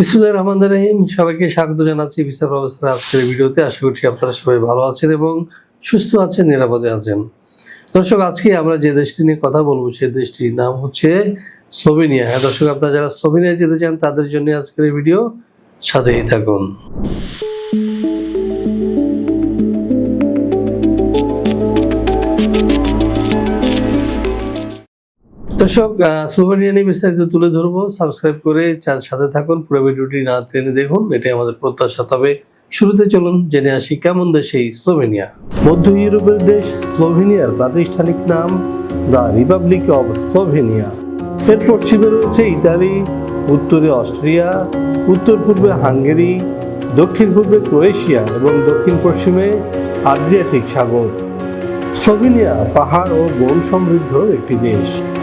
বিসমুল্লাহ রহমান রাহিম, সবাইকে স্বাগত জানাচ্ছি বিচার ব্যবস্থার আজকের ভিডিওতে। আশা করছি আপনারা সবাই ভালো আছেন এবং সুস্থ আছেন, নিরাপদে আছেন। দর্শক, আজকে আমরা যে দেশটি নিয়ে কথা বলব, সে দেশটির নাম হচ্ছে স্লোভেনিয়া। হ্যাঁ দর্শক, আপনারা যারা স্লোভেনিয়া যেতে চান, তাদের জন্য আজকের ভিডিও। সাথেই থাকুন। দর্শক আহ, স্লোভেনিয়া নিয়ে বিস্তারিত তুলে ধরবো। সাবস্ক্রাইব করে সাথে থাকুন। পুরো ভিডিওটি না টেনে দেখুন। এটাই আমাদের প্রত্যাশা। তবে শুরুতে চলুন জেনে আসি কেমন দেশ এই স্লোভেনিয়া মধ্য ইউরোপের দেশ স্লোভেনিয়ার প্রাতিষ্ঠানিক নাম দ্য রিপাবলিক অব স্লোভেনিয়া এর পশ্চিমে রয়েছে ইতালি উত্তরে অস্ট্রিয়া উত্তর পূর্বে হাঙ্গেরি দক্ষিণ পূর্বে ক্রোয়েশিয়া এবং দক্ষিণ পশ্চিমে আড্রিয়াটিক সাগর। স্লোভেনিয়া পাহাড় ও বন সমৃদ্ধ একটি দেশ।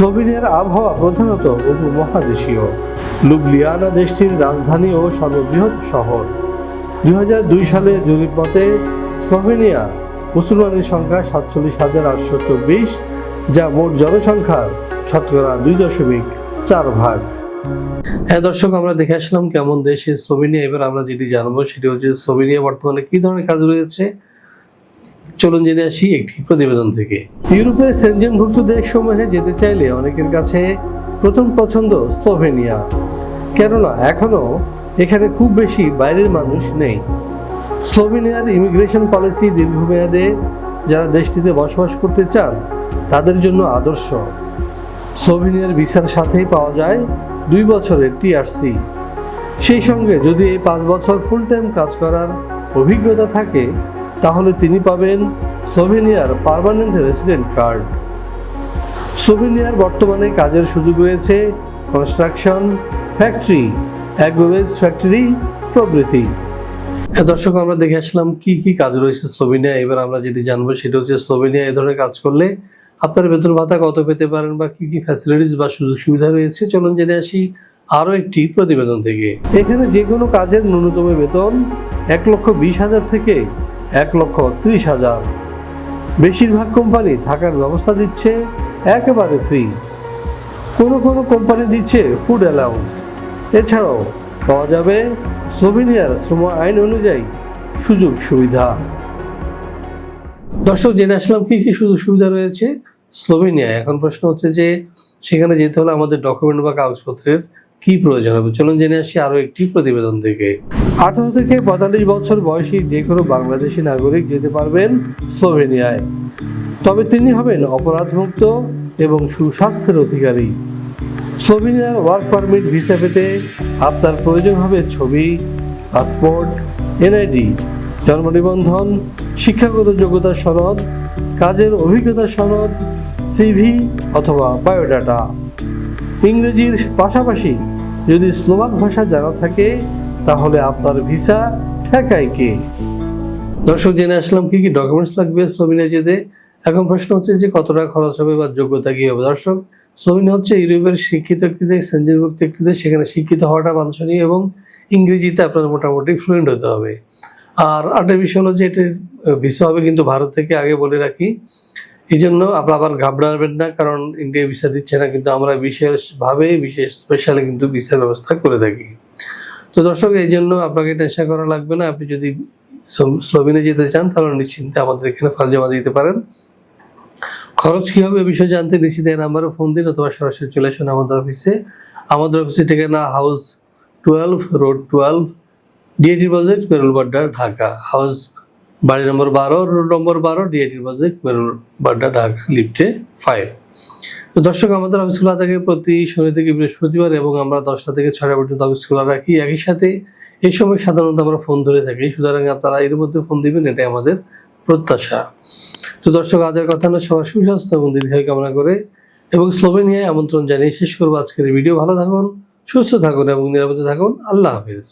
স্লোভেনিয়ার আবহাওয়া প্রধানত উপমহাদেশীয়। লুবলিয়ানা দেশটির রাজধানী ও সর্ববৃহৎ শহর। দু হাজার দুই সালে জরিপ মতে, স্লোভেনিয়া মুসলমানের সংখ্যা সাতচল্লিশ হাজার আটশো চব্বিশ, যা মোট জনসংখ্যার শতকরা দুই দশমিক চার ভাগ। হ্যাঁ দর্শক, আমরা দেখে আসলাম কেমন দেশ স্লোভেনিয়া। এবার আমরা যেটি জানব, সেটি হচ্ছে স্লোভেনিয়া বর্তমানে কি ধরনের কাজ রয়েছে চলুন জেনে আসি একটি প্রতিবেদন থেকে। ইউরোপের সেনজেনভুক্ত দেশসমূহে যেতে চাইলে অনেকের কাছে প্রথম পছন্দ স্লোভেনিয়া। কেননা এখনও এখানে খুব বেশি বাইরের মানুষ নেই। স্লোভেনিয়ার ইমিগ্রেশন পলিসি দীর্ঘমেয়াদে যারা দেশটিতে বসবাস করতে চান, তাদের জন্য আদর্শ। স্লোভেনিয়ার ভিসার সাথেই পাওয়া যায় দুই বছরের টিআরসি সেই সঙ্গে যদি এই পাঁচ বছর ফুল টাইম কাজ করার অভিজ্ঞতা থাকে তাহলে তিনি পাবেন স্লোভেনিয়ার পারমানেন্ট রেসিডেন্ট কার্ড। স্লোভেনিয়ার বর্তমানে কাজের সুযোগ রয়েছে কনস্ট্রাকশন ফ্যাক্টরি অ্যাগ্রোভেজ ফ্যাক্টরি, প্রভৃতি। হ্যাঁ দর্শক, আমরা দেখে আসলাম কি কি কাজ রয়েছে স্লোভেনিয়া এবার আমরা যেটি জানব সেটা হচ্ছে স্লোভেনিয়া এ ধরনের কাজ করলে আপনার বেতন ভাতা কত পেতে পারেন বা কি কি ফ্যাসিলিটিস বা সুযোগ সুবিধা রয়েছে? চলুন জেনে আসি আরও একটি প্রতিবেদন থেকে। এখানে যে কোনো কাজের ন্যূনতম বেতন এক লক্ষ বিশ হাজার থেকে এক লক্ষ ত্রিশ হাজার। বেশিরভাগ কোম্পানি থাকার ব্যবস্থা দিচ্ছে একেবারে ফ্রি কোনো কোনো কোম্পানি দিচ্ছে ফুড অ্যালাউন্স এছাড়াও পাওয়া যাবে স্লোভেনিয়ার শ্রম আইন অনুযায়ী সুযোগ সুবিধা। দর্শক, জেনে আসলাম কি কি সুযোগ সুবিধা রয়েছে। স্লোভেনিয়া এখন প্রশ্ন হচ্ছে যে, সেখানে যেতে হলে আমাদের ডকুমেন্ট বা কাগজপত্রের কি প্রয়োজন হবে? চলুন জেনে আসি আরও একটি প্রতিবেদন থেকে। আঠারো থেকে পঁয়তাল্লিশ বছর বয়সী যে কোনো বাংলাদেশি নাগরিক যেতে পারবেন স্লোভেনিয়ায়। তবে তিনি হবেন অপরাধমুক্ত এবং সুস্বাস্থ্যের অধিকারী। স্লোভেনিয়ার ওয়ার্ক পারমিট ভিসা পেতে আপনার প্রয়োজন হবে ছবি, পাসপোর্ট, এনআইডি, জন্ম নিবন্ধন, শিক্ষাগত যোগ্যতার সনদ, কাজের অভিজ্ঞতার সনদ, সিভি অথবা বায়োডাটা। ইংরেজির পাশাপাশি যদি স্লোভাক ভাষা জানা থাকে, তাহলে আপনার ভিসা ঠেকায় কে? দর্শক, জেনে আসলাম কি কি ডকুমেন্টস লাগবে স্লোভেনিয়া যেতে। এখন প্রশ্ন হচ্ছে যে কত টাকা খরচ হবে বা যোগ্যতা কি হবে? দর্শক, স্লোভেনিয়া হচ্ছে ইউরোপের শিক্ষিত একটি দেশ সেঞ্জনভুক্ত একটি দেশ, সেখানে শিক্ষিত হওয়াটা বাঞ্ছনীয় এবং ইংরেজিতে আপনার মোটামুটি ফ্লুয়েন্ট হতে হবে। আর আরেকটা বিষয় হলো যে এটির ভিসা হবে কিন্তু ভারত থেকে, আগে বলে রাখি। এই জন্য আপনার আবার ঘাবড়াবেন না, কারণ ইন্ডিয়া ভিসা দিচ্ছে না, কিন্তু আমরা বিশেষভাবে, বিশেষ স্পেশালি কিন্তু ভিসার ব্যবস্থা করে থাকি। তো দর্শক এই জন্য আপনাকে টেনশন করা লাগবে না, আপনি যদি স্লো- স্লোভেনিয়া যেতে চান, তাহলে নিশ্চিন্তে আমাদের এখানে ফাইল জমা দিতে পারেন। খরচ কি হবে এ বিষয়ে জানতে নিশ্চিত এই নাম্বারে ফোন দিন, অথবা সরাসরি চলে আসুন আমাদের অফিসে আমাদের অফিসে ঠিকানা house twelve road twelve DAT project বেরুলবাড্ডা Dhaka house বাড়ি নম্বর বারো, রোড নম্বর বারো ডিএটি প্রজেক্ট বেরুলবাড্ডা ঢাকা, লিফটে ফাইভ তো দর্শক, আমাদের অফিস খোলা থাকে প্রতি শনি থেকে বৃহস্পতিবার এবং আমরা দশটা থেকে ছয়টা পর্যন্ত অফিস খোলা রাখি। একই সাথে এই সময় সাধারণত আমরা ফোন ধরে থাকি, সুতরাং আপনারা এর মধ্যে ফোন দিবেন, এটাই আমাদের প্রত্যাশা। তো দর্শক আজের কথা না, সবার সুস্বাস্থ্য এবং দীর্ঘায়ু কামনা করে এবং স্লোভেনিয়ায় আমন্ত্রণ জানিয়ে শেষ করব আজকের ভিডিও। ভালো থাকুন, সুস্থ থাকুন এবং নিরাপদে থাকুন। আল্লাহ হাফিজ।